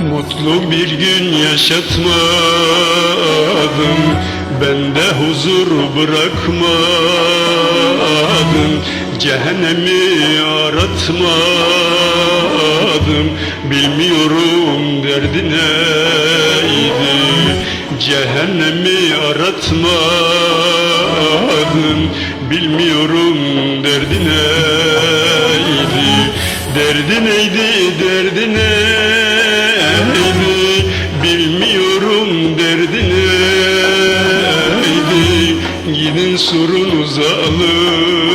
Mutlu bir gün yaşatmadım. Ben de huzur bırakmadım. Cehennemi aratmadım. Bilmiyorum derdi neydi? Cehennemi aratmadım. Bilmiyorum derdi neydi? Derdi neydi zalıma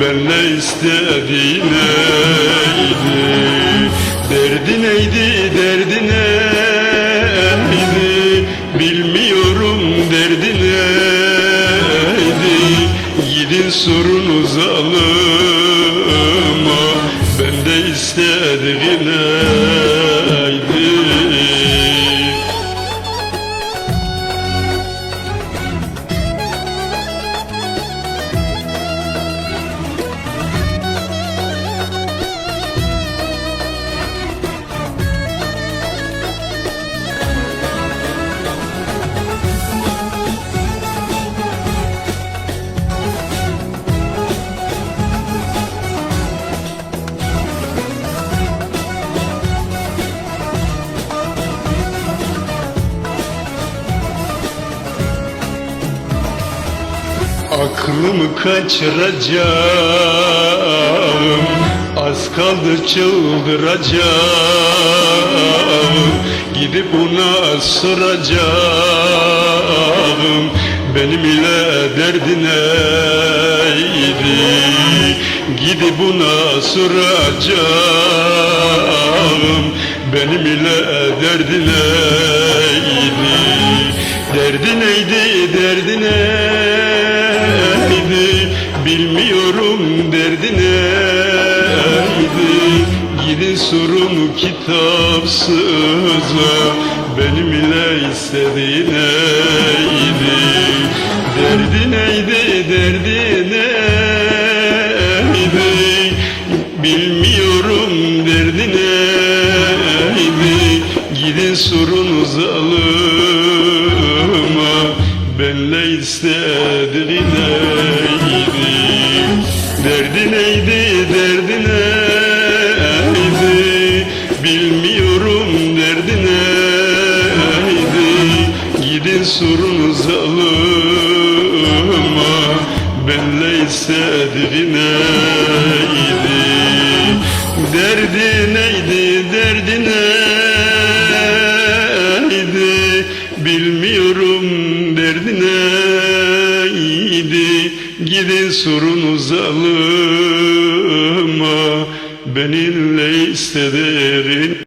Ben ne istediği neydi? Derdi neydi derdi neydi? Bilmiyorum derdi neydi? Gidin sorun zalıma Ben de istediği Aklımı kaçıracağım? Az kaldı çıldıracağım. Gidip ona soracağım. Benim ile derdi neydi? Gidip ona soracağım. Benim ile derdi Bilmiyorum derdi neydi Gidin sorun kitapsıza Benim ile istediği neydi Derdi neydi derdi neydi? Bilmiyorum derdi neydi? Gidin sorun zalıma Benle istediği neydi neydi derdi neydi? Bilmiyorum derdi neydi? Gidin sorun zalıma Benle istediği neydi? Derdi neydi Gidin sorun zalıma Benimle istediğin